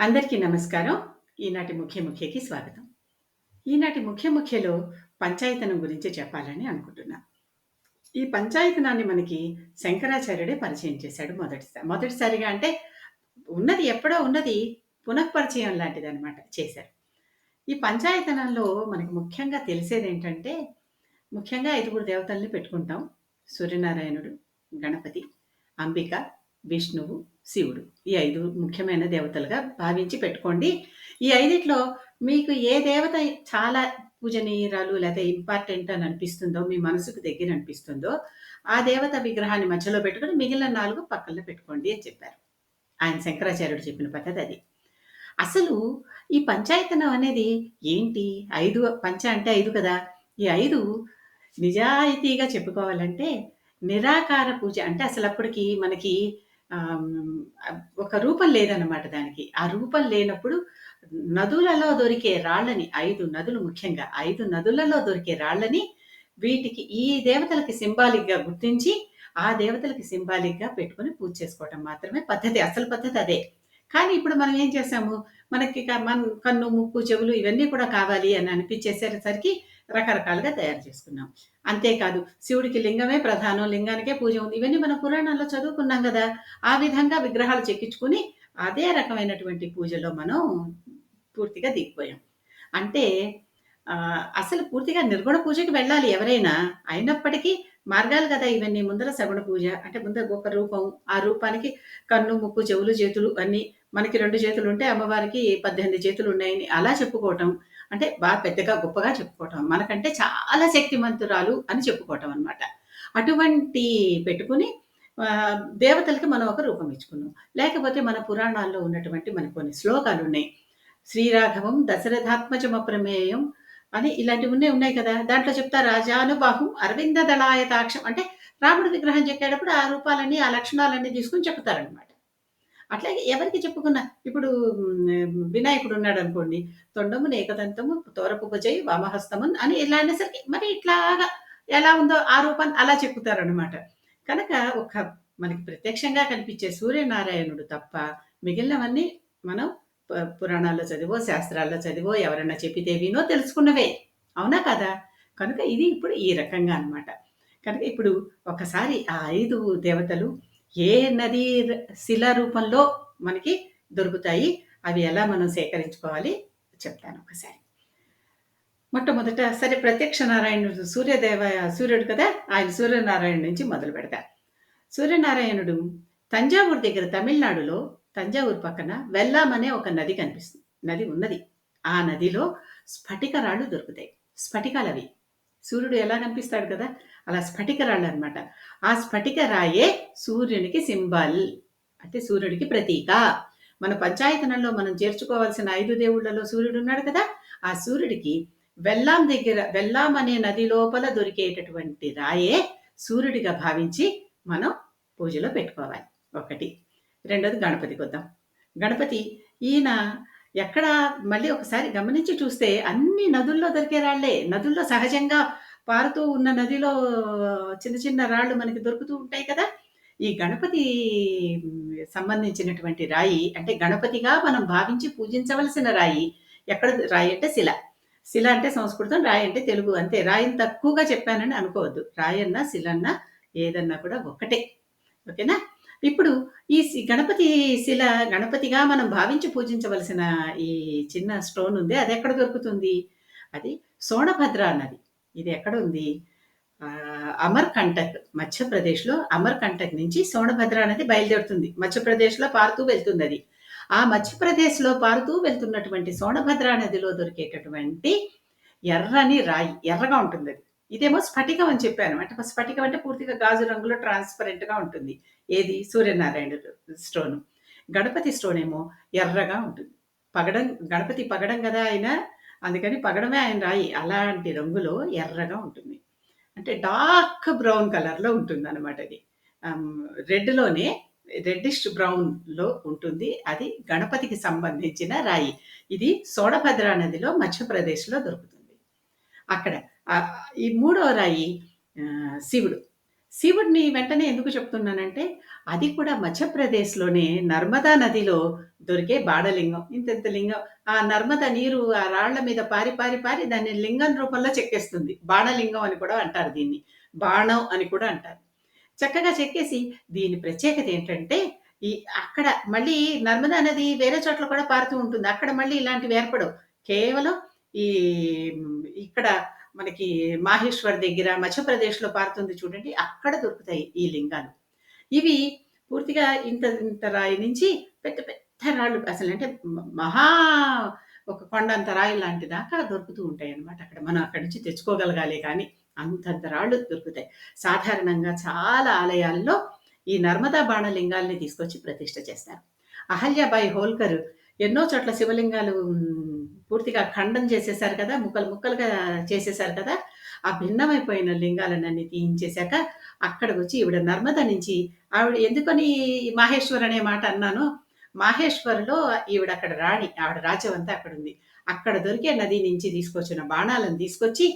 అందరికీ నమస్కారం. ఈనాటి ముఖ్య ముఖ్యకి స్వాగతం. ఈనాటి ముఖ్య ముఖ్యలో పంచాయతనం గురించి చెప్పాలని అనుకుంటున్నా. ఈ పంచాయతనాన్ని మనకి శంకరాచార్యుడే పరిచయం చేశాడు మొదటిసారి మొదటిసారిగా అంటే ఉన్నది ఎప్పుడో ఉన్నది పునఃపరిచయం లాంటిదనమాట చేశారు. ఈ పంచాయతనంలో మనకి ముఖ్యంగా తెలిసేది ఏంటంటే ముఖ్యంగా ఐదుగురు దేవతల్ని పెట్టుకుంటాం. సూర్యనారాయణుడు, గణపతి, అంబిక, విష్ణువు, శివుడు. ఈ ఐదు ముఖ్యమైన దేవతలుగా భావించి పెట్టుకోండి. ఈ ఐదిట్లో మీకు ఏ దేవత చాలా పూజనీయురాలు లేదా ఇంపార్టెంట్ అని అనిపిస్తుందో, మీ మనసుకు దగ్గర అనిపిస్తుందో, ఆ దేవత విగ్రహాన్ని మధ్యలో పెట్టుకుని మిగిలిన నాలుగు పక్కన పెట్టుకోండి అని చెప్పారు. ఆయన శంకరాచార్యుడు చెప్పిన పద్ధతి అది. అసలు ఈ పంచాయతనం అనేది ఏంటి? ఐదు పంచ అంటే ఐదు కదా! ఈ ఐదు నిజాయితీగా చెప్పుకోవాలంటే నిరాకార పూజ. అంటే అసలప్పటికి మనకి ఒక రూపం లేదన్నమాట దానికి. ఆ రూపం లేనప్పుడు నదులలో దొరికే రాళ్ళని ఐదు నదులు ముఖ్యంగా ఐదు నదులలో దొరికే రాళ్ళని వీటికి ఈ దేవతలకి సింబాలిక్‌గా గుర్తించి, ఆ దేవతలకి సింబాలిక్‌గా పెట్టుకొని పూజ చేసుకోవటం మాత్రమే పద్ధతి. అసలు పద్ధతి అదే. కానీ ఇప్పుడు మనం ఏం చేసాము, మనకి మన కన్ను, ముక్కు, చెవులు ఇవన్నీ కూడా కావాలి అని అనిపించేసరికి రకరకాలుగా తయారు చేసుకున్నాం. అంతేకాదు శివుడికి లింగమే ప్రధానం. లింగానికే పూజ ఉంది. ఇవన్నీ మన పురాణాల్లో చదువుకున్నాం కదా ఆ విధంగా విగ్రహాలు చెక్కించుకుని అదే రకమైనటువంటి పూజలో మనం పూర్తిగా దిగిపోయాం. అంటే అసలు పూర్తిగా నిర్గుణ పూజకి వెళ్ళాలి ఎవరైనా. అయినప్పటికీ మార్గాలు కదా ఇవన్నీ. ముందర సగుణ పూజ అంటే ముందర ఒక రూపం. ఆ రూపానికి కన్ను, ముక్కు, చెవులు, చేతులు అన్నీ మనకి రెండు చేతులు ఉంటే అమ్మవారికి పద్దెనిమిది చేతులు ఉన్నాయని అలా చెప్పుకోవటం. అంటే బాగా పెద్దగా గొప్పగా చెప్పుకోవటం. మనకంటే చాలా శక్తిమంతురాలు అని చెప్పుకోవటం అనమాట అటువంటి పెట్టుకొని దేవతలకి మనం ఒక రూపం ఇచ్చుకున్నాం. లేకపోతే మన పురాణాల్లో ఉన్నటువంటి మనకు కొన్ని శ్లోకాలు ఉన్నాయి శ్రీరాఘవం దశరథాత్మజమప్రమేయం అని ఇలాంటివి ఉన్నాయి కదా! దాంట్లో చెప్తా రాజానుబాహం అరవింద దళాయతాక్షం అంటే రాముడి విగ్రహం చెక్కేటప్పుడు ఆ రూపాలన్నీ, ఆ లక్షణాలన్నీ తీసుకొని చెప్తారనమాట అట్లాగే ఎవరికి చెప్పుకున్నా ఇప్పుడు వినాయకుడు ఉన్నాడు అనుకోండి తొండము ఏకదంతము తోరపుబజై వామహస్తమున్ అని ఇలా అనేసరికి మరి ఇట్లాగా ఎలా ఉందో ఆ రూపాన్ని అలా చెప్పుతారనమాట కనుక ఒక మనకి ప్రత్యక్షంగా కనిపించే సూర్యనారాయణుడు తప్ప మిగిలినవన్నీ మనం పురాణాల్లో చదివో, శాస్త్రాల్లో చదివో, ఎవరన్నా చెప్పితే వినో తెలుసుకున్నవే. అవునా కదా కనుక ఇది ఇప్పుడు ఈ రకంగా అన్నమాట. కనుక ఇప్పుడు ఒకసారి ఆ ఐదు దేవతలు ఏ నదీ శిలా రూపంలో మనకి దొరుకుతాయి. అవి ఎలా మనం సేకరించుకోవాలి చెప్తాను ఒకసారి. మొట్టమొదట సరే ప్రత్యక్ష నారాయణుడు సూర్యదేవ సూర్యుడు కదా! ఆయన సూర్యనారాయణ నుంచి మొదలు పెడతా. సూర్యనారాయణుడు తంజావూరు దగ్గర తమిళనాడులో తంజావూరు పక్కన వెల్లాం అనే ఒక నది కనిపిస్తుంది. నది ఉన్నది. ఆ నదిలో స్ఫటిక రాళ్ళు దొరుకుతాయి. స్ఫటికాలవి. సూర్యుడు ఎలా కనిపిస్తాడు కదా! అలా స్ఫటిక రాళ్ళనమాట. ఆ స్ఫటిక రాయే సూర్యునికి సింబల్. అంటే సూర్యుడికి ప్రతీక. మన పంచాయతనంలో మనం చేర్చుకోవాల్సిన 5 దేవుళ్ళలో సూర్యుడున్నాడు కదా! ఆ సూర్యుడికి వెల్లాం దగ్గర వెల్లాం అనే నది లోపల దొరికేటటువంటి రాయే సూర్యుడిగా భావించి మనం పూజలో పెట్టుకోవాలి. ఒకటి. రెండోది గణపతికొద్దాం. గణపతి ఈయన ఎక్కడ మళ్ళీ ఒకసారి గమనించి చూస్తే అన్ని నదుల్లో దొరికే రాళ్ళే. నదుల్లో సహజంగా పారుతూ ఉన్న నదిలో చిన్న చిన్న రాళ్ళు మనకి దొరుకుతూ ఉంటాయి కదా! ఈ గణపతి సంబంధించినటువంటి రాయి అంటే గణపతిగా మనం భావించి పూజించవలసిన రాయి ఎక్కడ రాయి అంటే శిల. శిల అంటే సంస్కృతం, రాయి అంటే తెలుగు అంతే. రాయిని తక్కువగా చెప్పానని అనుకోవద్దు. రాయన్నా, శిలన్నా ఏదన్నా కూడా ఒక్కటే. ఓకేనా? ఇప్పుడు ఈ గణపతి శిల గణపతిగా మనం భావించి పూజించవలసిన ఈ చిన్న స్టోన్ ఉంది. అది ఎక్కడ దొరుకుతుంది? అది సోణభద్ర నది. ఇది ఎక్కడుంది? ఆహ్, అమర్‌కంటక్ మధ్యప్రదేశ్‌లో అమర్‌కంటక్ నుంచి సోనభద్ర నది బయలుదేరుతుంది. మధ్యప్రదేశ్‌లో పారుతూ వెళ్తుందది. ఆ మధ్యప్రదేశ్‌లో పారుతూ వెళ్తున్నటువంటి సోణభద్ర నదిలో దొరికేటటువంటి ఎర్రని రాయి. ఎర్రగా ఉంటుంది అది ఇదేమో స్ఫటికం అని చెప్పాను. అంటే స్ఫటికం అంటే పూర్తిగా గాజు రంగులో ట్రాన్స్‌పరెంట్‌గా ఉంటుంది. ఏది? సూర్యనారాయణుడు స్టోను. గణపతి స్టోన్ ఏమో ఎర్రగా ఉంటుంది. పగడం గణపతి పగడం కదా అయినా అందుకని పగడమే ఆయన రాయి. అలాంటి రంగులో ఎర్రగా ఉంటుంది. అంటే డార్క్ బ్రౌన్ కలర్‌లో ఉంటుంది అనమాట అది. రెడ్‌లోనే రెడ్డిష్ బ్రౌన్‌లో ఉంటుంది. అది గణపతికి సంబంధించిన రాయి. ఇది సోడభద్ర నదిలో మధ్యప్రదేశ్‌లో దొరుకుతుంది. అక్కడ ఈ మూడవ రాయి శివుడు. శివుడిని వెంటనే ఎందుకు చెప్తున్నానంటే, అది కూడా మధ్యప్రదేశ్‌లోనే నర్మదా నదిలో దొరికే బాణలింగం. ఇంత లింగం. ఆ నర్మద నీరు ఆ రాళ్ళ మీద పారి, పారి, పారి దాన్ని లింగం రూపంలో చెక్కేస్తుంది. బాణలింగం అని కూడా అంటారు దీన్ని. బాణం అని కూడా అంటారు. చక్కగా చెక్కేసి దీని ప్రత్యేకత ఏంటంటే, ఈ అక్కడ మళ్ళీ నర్మదా నది వేరే చోట్ల కూడా పారుతూ ఉంటుంది. అక్కడ మళ్ళీ ఇలాంటివి ఏర్పడవు. కేవలం ఈ ఇక్కడ మనకి మాహేశ్వర్ దగ్గర మధ్యప్రదేశ్‌లో పారుతుంది చూడండి. అక్కడ దొరుకుతాయి ఈ లింగాలు. ఇవి పూర్తిగా ఇంత ఇంత రాయి నుంచి పెద్ద పెద్ద రాళ్ళు అసలు అంటే మహా ఒక కొండంత రాయి లాంటి దాకా దొరుకుతూ ఉంటాయన్నమాట అక్కడ. మనం అక్కడి నుంచి తెచ్చుకోగలగాలి కానీ అంతంత రాళ్ళు దొరుకుతాయి. సాధారణంగా చాలా ఆలయాల్లో ఈ నర్మదా బాణలింగాల్ని తీసుకొచ్చి ప్రతిష్ట చేస్తారు. అహల్యాబాయి హోల్కర్ ఎన్నో చోట్ల శివలింగాలు పూర్తిగా ఖండం చేసేసారు కదా! ముక్కలు ముక్కలుగా చేసేసారు కదా! ఆ భిన్నమైపోయిన లింగాలన్నీ తీయించేశాక అక్కడికి వచ్చి ఈవిడ నర్మద నుంచి ఆవిడ ఎందుకని మాహేశ్వర్ అనే మాట అన్నాను మాహేశ్వర్‌లో ఈవిడ అక్కడ రాణి. ఆవిడ రాజ్యం అంతా అక్కడుంది. అక్కడ దొరికే నది నుంచి తీసుకొచ్చిన బాణాలను తీసుకొచ్చి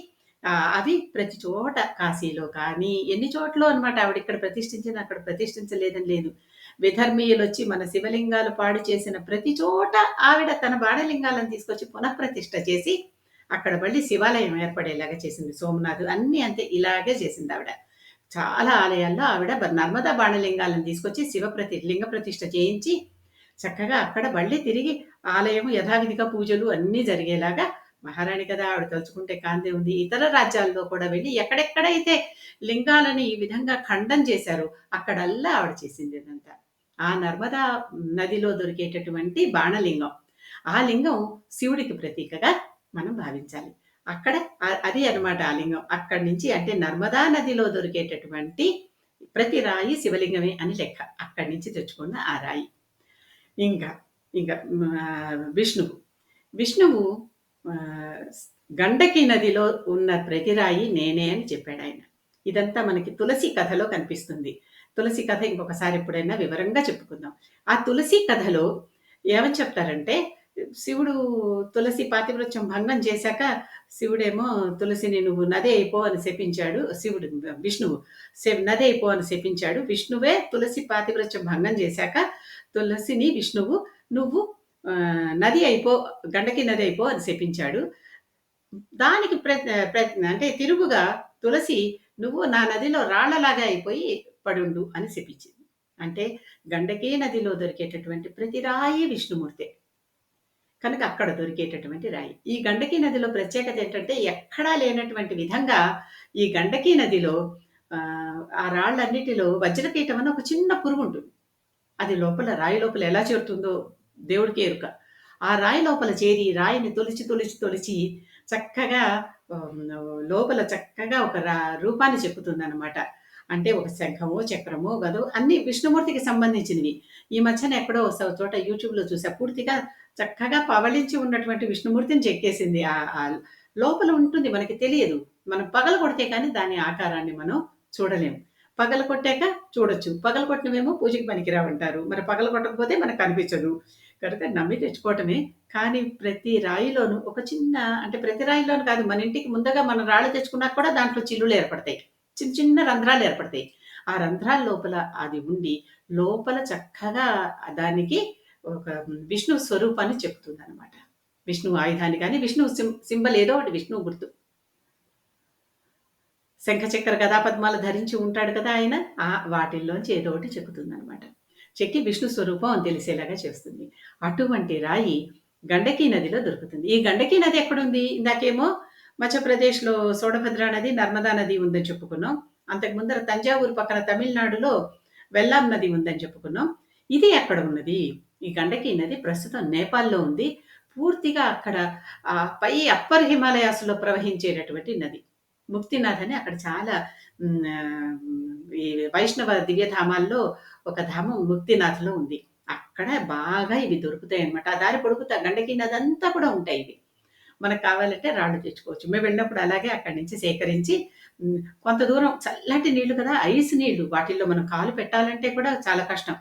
అవి ప్రతి చోట కాశీలో కానీ, ఎన్ని చోట్లో అనమాట ఆవిడ ఇక్కడ ప్రతిష్ఠించింది, అక్కడ ప్రతిష్ఠించలేదని లేదు. విధర్మీయులొచ్చి మన శివలింగాలు పాడు చేసిన ప్రతి చోట ఆవిడ తన బాణలింగాలను తీసుకొచ్చి పునఃప్రతిష్ఠ చేసి, అక్కడ మళ్ళీ శివాలయం ఏర్పడేలాగా చేసింది. సోమనాథ్ అన్నీ అంతే ఇలాగే చేసింది ఆవిడ చాలా ఆలయాల్లో ఆవిడ నర్మదా బాణలింగాలను తీసుకొచ్చి శివ ప్రతి లింగ ప్రతిష్ఠ చేయించి, చక్కగా అక్కడ మళ్ళీ తిరిగి ఆలయం యథావిధిగా పూజలు అన్నీ జరిగేలాగా మహారాణి కదా! ఆవిడ తలుచుకుంటే కాంతి ఉంది. ఇతర రాజ్యాల్లో కూడా వెళ్ళి ఎక్కడెక్కడైతే లింగాలని ఈ విధంగా ఖండం చేశారో అక్కడల్లా ఆవిడ చేసింది ఇదంతా. ఆ నర్మదా నదిలో దొరికేటటువంటి బాణలింగం. ఆ లింగం శివుడికి ప్రతీకగా మనం భావించాలి. అక్కడ అది అనమాట ఆ లింగం. అక్కడి నుంచి అంటే నర్మదా నదిలో దొరికేటటువంటి ప్రతి రాయి శివలింగమే అని లెక్క. అక్కడి నుంచి తెచ్చుకున్న ఆ రాయి. ఇంకా, ఇంకా విష్ణువు. విష్ణువు గండకి నదిలో ఉన్న ప్రతిరాయి నేనే అని చెప్పాడాయన. ఇదంతా మనకి తులసి కథలో కనిపిస్తుంది. తులసి కథ ఇంకొకసారి ఎప్పుడైనా వివరంగా చెప్పుకుందాం. ఆ తులసి కథలో ఏమని చెప్తారంటే, శివుడు తులసి పాతివృత్యం భంగం చేశాక శివుడేమో తులసిని నువ్వు నదే అయిపో అని శపించాడు. శివుడు విష్ణువు నదే అయిపో అని శపించాడు. విష్ణువే తులసి పాతివృత్యం భంగం చేశాక తులసిని విష్ణువు నువ్వు నది అయిపో గండకి నది అయిపో అని శపించాడు. దానికి ప్రయత్న ప్రత్ అంటే తిరుగుగా తులసి నువ్వు నా నదిలో రాళ్ళలాగా అయిపోయి పడుండు అని శపించింది. అంటే గండకీ నదిలో దొరికేటటువంటి ప్రతి రాయి విష్ణుమూర్తే. కనుక అక్కడ దొరికేటటువంటి రాయి. ఈ గండకీ నదిలో ప్రత్యేకత ఏంటంటే ఎక్కడా లేనటువంటి విధంగా ఈ గండకీ నదిలో ఆ రాళ్ళన్నిటిలో వజ్రపీఠం అని ఒక చిన్న పురుగు ఉంటుంది అది లోపల రాయి లోపల ఎలా చేరుతుందో దేవుడికి ఎరుక. ఆ రాయి లోపల చేరి రాయిని తొలిచి, తొలిచి, తొలిచి చక్కగా లోపల చక్కగా ఒక రా రూపాన్ని అనమాట అంటే ఒక శంఖము చక్రము గదు అన్ని విష్ణుమూర్తికి సంబంధించినవి. ఈ మధ్యన ఎక్కడో ఒక చోట యూట్యూబ్‌లో చూసా. పూర్తిగా చక్కగా పవళించి ఉన్నటువంటి విష్ణుమూర్తిని చెక్కేసింది. ఆ లోపల ఉంటుంది మనకి తెలియదు. మనం పగలగొడితే కానీ దాని ఆకారాన్ని మనం పగల కొట్టాక చూడొచ్చు. పగలగొట్టినవేమో పూజకి పనికిరావంటారు. మరి పగలగొట్టకపోతే మనకు కనిపించదు. కనుక నమ్మి తెచ్చుకోవటమే. కానీ ప్రతి రాయిలోనూ ఒక చిన్న అంటే ప్రతి రాయిలోనూ కాదు మన ఇంటికి ముందుగా మనం రాళ్ళు తెచ్చుకున్నా కూడా దాంట్లో చిల్లులు ఏర్పడతాయి. చిన్న చిన్న రంధ్రాలు ఏర్పడతాయి. ఆ రంధ్రాల లోపల అది ఉండి లోపల చక్కగా దానికి ఒక విష్ణు స్వరూపాన్ని చెప్తుందనమాట. విష్ణువు ఆయుధాన్ని కానీ విష్ణువు సిం సింబల్ ఏదో ఒకటి విష్ణువు గుర్తు. శంఖచక్ర గదాపద్మాలు ధరించి ఉంటాడు కదా ఆయన. ఆ వాటిల్లోంచి ఏదో ఒకటి చెక్కుతుందనమాట. చెక్కి విష్ణు స్వరూపం తెలిసేలాగా చేస్తుంది. అటువంటి రాయి గండకీ నదిలో దొరుకుతుంది. ఈ గండకీ నది ఎక్కడుంది? ఇందాకేమో మధ్యప్రదేశ్‌లో సోడభద్ర నది, నర్మదా నది ఉందని చెప్పుకున్నాం. అంతకు ముందర తంజావూరు పక్కన తమిళనాడులో వెల్లాం నది ఉందని చెప్పుకున్నాం. ఇది ఎక్కడ ఉన్నది? ఈ గండకీ నది ప్రస్తుతం నేపాల్‌లో ఉంది. పూర్తిగా అక్కడ పై అప్పర్ హిమాలయాస్‌లో ప్రవహించేటటువంటి నది. ముక్తినాథ్ అని అక్కడ చాలా ఈ వైష్ణవ దివ్యధామాల్లో ఒక ధామం ముక్తినాథ్‌లో ఉంది. అక్కడ బాగా ఇవి దొరుకుతాయి అనమాట ఆ దారి పొడుగుతా నది అంతా కూడా ఉంటాయి ఇవి. మనకు కావాలంటే రాళ్ళు తెచ్చుకోవచ్చు. మేము వెళ్ళినప్పుడు అలాగే అక్కడి నుంచి సేకరించి కొంత దూరం చల్లటి నీళ్ళు కదా! ఐస్ నీళ్ళు. వాటిల్లో మనం కాలు పెట్టాలంటే కూడా చాలా కష్టం.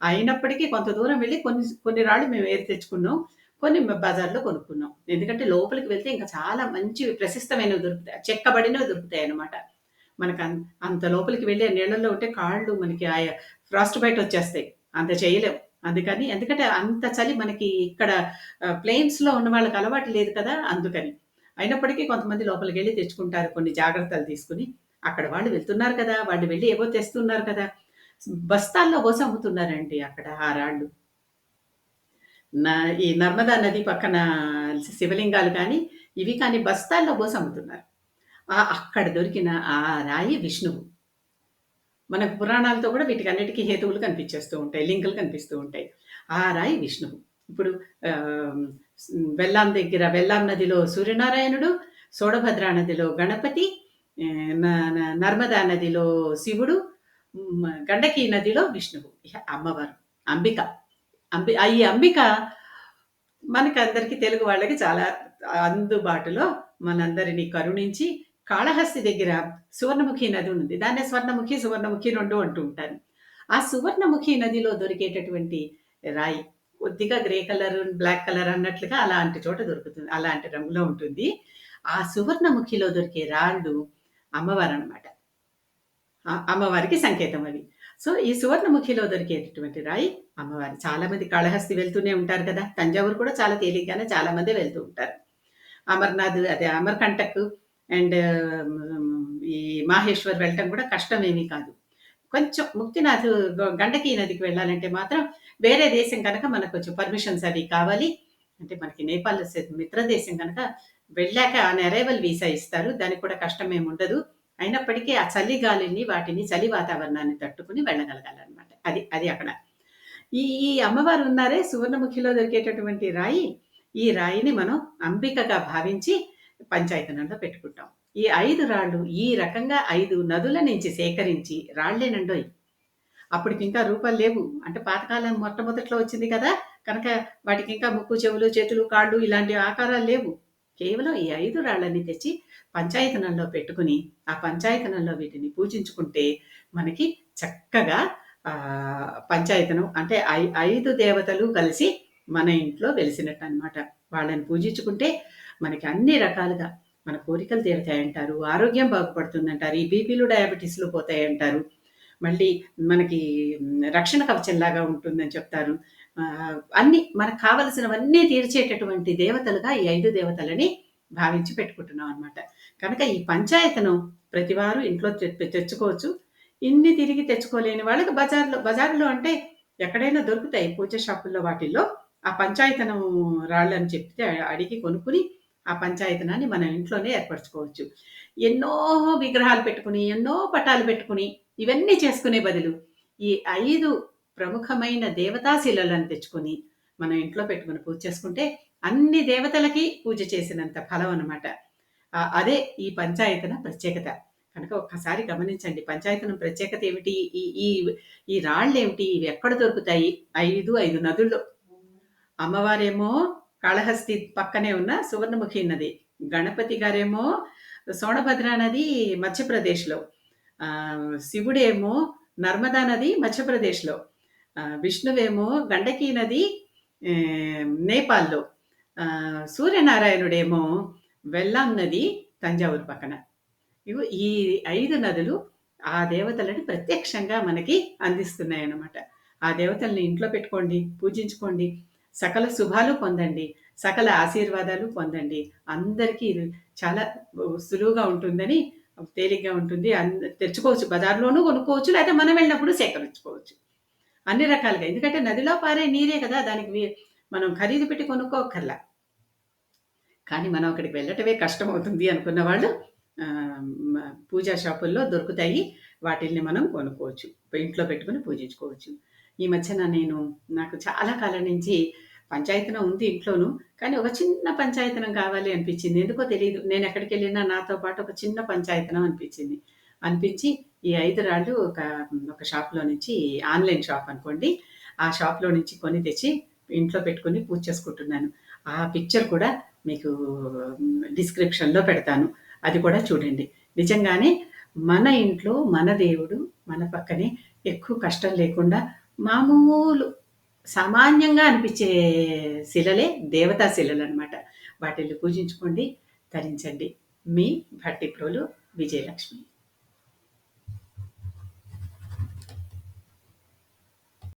అయినప్పటికీ కొంత దూరం వెళ్ళి కొన్ని కొన్ని రాళ్ళు మేము ఏరి తెచ్చుకున్నాం. కొన్ని బజార్‌లో కొనుక్కున్నాం. ఎందుకంటే లోపలికి వెళ్తే ఇంకా చాలా మంచి ప్రశస్తమైనవి దొరుకుతాయి. చెక్కబడినవి దొరుకుతాయన్నమాట. మనకు అన్ అంత లోపలికి వెళ్ళి నీళ్ళల్లో ఉంటే కాళ్ళు మనకి ఆ ఫ్రాస్ట్ బైట్ వచ్చేస్తాయి. అంత చేయలేం. అందుకని ఎందుకంటే అంత చలి మనకి ఇక్కడ ప్లేన్స్లో ఉన్న వాళ్ళకి అలవాటు లేదు కదా! అందుకని. అయినప్పటికీ కొంతమంది లోపలికి వెళ్ళి తెచ్చుకుంటారు కొన్ని జాగ్రత్తలు తీసుకొని. అక్కడ వాళ్ళు వెళ్తున్నారు కదా! వాళ్ళు వెళ్ళి ఏవో తెస్తున్నారు కదా! బస్తాల్లో పోసి అమ్ముతున్నారండి అక్కడ ఆ రాళ్ళు. నా ఈ నర్మదా నది పక్కన శివలింగాలు కానీ, ఇవి కానీ బస్తాల్లో పోసి అమ్ముతున్నారు. ఆ! అక్కడ దొరికిన ఆ రాయి విష్ణువు. మనకు పురాణాలతో కూడా వీటికన్నిటికి హేతువులు కనిపించేస్తూ ఉంటాయి. లింకులు కనిపిస్తూ ఉంటాయి. ఆ రాయి విష్ణువు. ఇప్పుడు వెల్లాం దగ్గర వెల్లాం నదిలో సూర్యనారాయణుడు, సోడభద్రా నదిలో గణపతి, న న నర్మదా నదిలో శివుడు, గండకీ నదిలో విష్ణువు. అమ్మవారు. అంబిక. అంబి ఈ అంబిక మనకి అందరికీ తెలుగు వాళ్ళకి చాలా అందుబాటులో మనందరినీ కరుణించి కాళహస్తి దగ్గర సువర్ణముఖి నది ఉంది. దాన్నే స్వర్ణముఖి, సువర్ణముఖి రెండు అంటూ ఉంటాను ఆ సువర్ణముఖి నదిలో దొరికేటటువంటి రాయి కొద్దిగా గ్రే కలర్, బ్లాక్ కలర్ అన్నట్లుగా అలాంటి చోట దొరుకుతుంది. అలాంటి రంగులో ఉంటుంది. ఆ సువర్ణముఖిలో దొరికే రాళ్ళు అమ్మవారు అనమాట అమ్మవారికి సంకేతం అవి. సో, ఈ సువర్ణముఖిలో దొరికేటటువంటి రాయి అమ్మవారు. చాలామంది కాళహస్తి వెళ్తూనే ఉంటారు కదా! తంజావూరు కూడా చాలా తేలిగ్గానే చాలామంది వెళ్తూ ఉంటారు. అమర్నాథ్ అదే అమర్కంటక్ అండ్ ఈ మాహేశ్వర్ వెళ్ళటం కూడా కష్టమేమీ కాదు. కొంచెం ముక్తినాథ్ గ గండకీ నదికి వెళ్ళాలంటే మాత్రం వేరే దేశం కనుక మనకు కొంచెం పర్మిషన్స్ అవి కావాలి. అంటే మనకి నేపాల్ మిత్ర దేశం కనుక వెళ్ళాక ఆన్ అరైవల్ వీసా ఇస్తారు. దానికి కూడా కష్టమేమి ఉండదు. అయినప్పటికీ ఆ చలి గాలిని, వాటిని చలి వాతావరణాన్ని తట్టుకుని వెళ్ళగలగాలన్నమాట అది అది అక్కడ. ఈ ఈ అమ్మవారు ఉన్నారే సువర్ణముఖిలో దొరికేటటువంటి రాయి, ఈ రాయిని మనం అంబికగా భావించి పంచాయతనంలో పెట్టుకుంటాం. ఈ ఐదు రాళ్ళు ఈ రకంగా ఐదు నదుల నుంచి సేకరించి రాళ్ళేనండోయ్! అప్పటికింకా రూపాలు లేవు. అంటే పాతకాలం మొట్టమొదట్లో వచ్చింది కదా! కనుక వాటికింకా ముక్కు, చెవులు, చేతులు, కాళ్ళు ఇలాంటి ఆకారాలు లేవు. కేవలం ఈ ఐదు రాళ్ళని తెచ్చి పంచాయతనంలో పెట్టుకుని ఆ పంచాయతనంలో వీటిని పూజించుకుంటే మనకి చక్కగా పంచాయతను అంటే ఐ ఐదు దేవతలు కలిసి మన ఇంట్లో వెలిసినట్టు అనమాట వాళ్ళని పూజించుకుంటే మనకి అన్ని రకాలుగా మన కోరికలు తీరుతాయంటారు. ఆరోగ్యం బాగుపడుతుందంటారు. ఈ బీపీలు, డయాబెటీస్లు పోతాయంటారు. మళ్ళీ మనకి రక్షణ కవచంలాగా ఉంటుందని చెప్తారు. అన్ని అన్నీ మనకు కావలసినవన్నీ తీర్చేటటువంటి దేవతలుగా ఈ ఐదు దేవతలని భావించి పెట్టుకుంటున్నాం అనమాట. కనుక ఈ పంచాయతను ప్రతివారు ఇంట్లో తె తెచ్చుకోవచ్చు. ఇన్ని తిరిగి తెచ్చుకోలేని వాళ్ళకి బజార్‌లో బజార్‌లో అంటే ఎక్కడైనా దొరుకుతాయి పూజ షాపుల్లో వాటిల్లో. ఆ పంచాయతనం రాళ్ళని చెప్తే అడిగి కొనుక్కుని ఆ పంచాయతనాన్ని మన ఇంట్లోనే ఏర్పరచుకోవచ్చు. ఎన్నో విగ్రహాలు పెట్టుకుని ఎన్నో పటాలు పెట్టుకొని, ఇవన్నీ చేసుకునే బదులు ఈ ఐదు ప్రముఖమైన దేవతా శిలలను తెచ్చుకొని, మనం ఇంట్లో పెట్టుకొని పూజ చేసుకుంటే అన్ని దేవతలకి పూజ చేసినంత ఫలం అనమాట. అదే ఈ పంచాయతన ప్రత్యేకత. కనుక ఒక్కసారి గమనించండి. పంచాయతనం ప్రత్యేకత ఏమిటి? ఈ ఈ ఈ రాళ్ళు ఏమిటి ఇవి ఎక్కడ దొరుకుతాయి? 5, 5 నదుల్లో. అమ్మవారేమో కాళహస్తి పక్కనే ఉన్న సువర్ణముఖి నది. గణపతి గారేమో సోణభద్ర నది మధ్యప్రదేశ్‌లో. శివుడేమో నర్మదా నది మధ్యప్రదేశ్‌లో. విష్ణువేమో గండకీ నది నేపాల్‌లో. సూర్యనారాయణుడేమో వెల్లాం నది తంజావూరు పక్కన. ఇవి ఈ ఐదు నదులు ఆ దేవతలని ప్రత్యక్షంగా మనకి అందిస్తున్నాయన్నమాట. ఆ దేవతల్ని ఇంట్లో పెట్టుకోండి, పూజించుకోండి. సకల శుభాలు పొందండి. సకల ఆశీర్వాదాలు పొందండి. అందరికీ ఇది చాలా సులువుగా ఉంటుందని తేలిగ్గా ఉంటుంది. అంద తెచ్చుకోవచ్చు. బజార్‌లోనూ కొనుక్కోవచ్చు. లేకపోతే మనం వెళ్ళినప్పుడు సేకరించుకోవచ్చు. అన్ని రకాలుగా. ఎందుకంటే నదిలో పారే నీరే కదా! దానికి మనం ఖరీదు పెట్టి కొనుక్కోకర్లా కానీ మనం అక్కడికి వెళ్ళటమే కష్టమవుతుంది అనుకున్న వాళ్ళు పూజా షాపుల్లో దొరుకుతాయి. వాటిల్ని మనం కొనుక్కోవచ్చు. ఇంట్లో పెట్టుకొని పూజించుకోవచ్చు. ఈ మధ్యన నేను నాకు చాలా కాలం నుంచి పంచాయతనం ఉంది ఇంట్లోను. కానీ ఒక చిన్న పంచాయతనం కావాలి అనిపించింది. ఎందుకో తెలియదు నేను ఎక్కడికి వెళ్ళినా నాతో పాటు ఒక చిన్న పంచాయతనం అనిపించింది. అనిపించి ఈ ఐదు రాళ్ళు ఒక ఒక షాప్‌లో నుంచి ఆన్‌లైన్ షాప్ అనుకోండి. ఆ షాప్‌లో నుంచి కొని తెచ్చి ఇంట్లో పెట్టుకొని పూజ చేసుకుంటున్నాను. ఆ పిక్చర్ కూడా మీకు డిస్క్రిప్షన్‌లో పెడతాను. అది కూడా చూడండి. నిజంగానే మన ఇంట్లో మన దేవుడు మన పక్కనే ఎక్కువ కష్టం లేకుండా మామూలు సామాన్యంగా అనిపించే శిలలే దేవతా శిలలు అనమాట వాటిని పూజించుకోండి, ధరించండి మీ భట్టిప్రోలు విజయలక్ష్మి.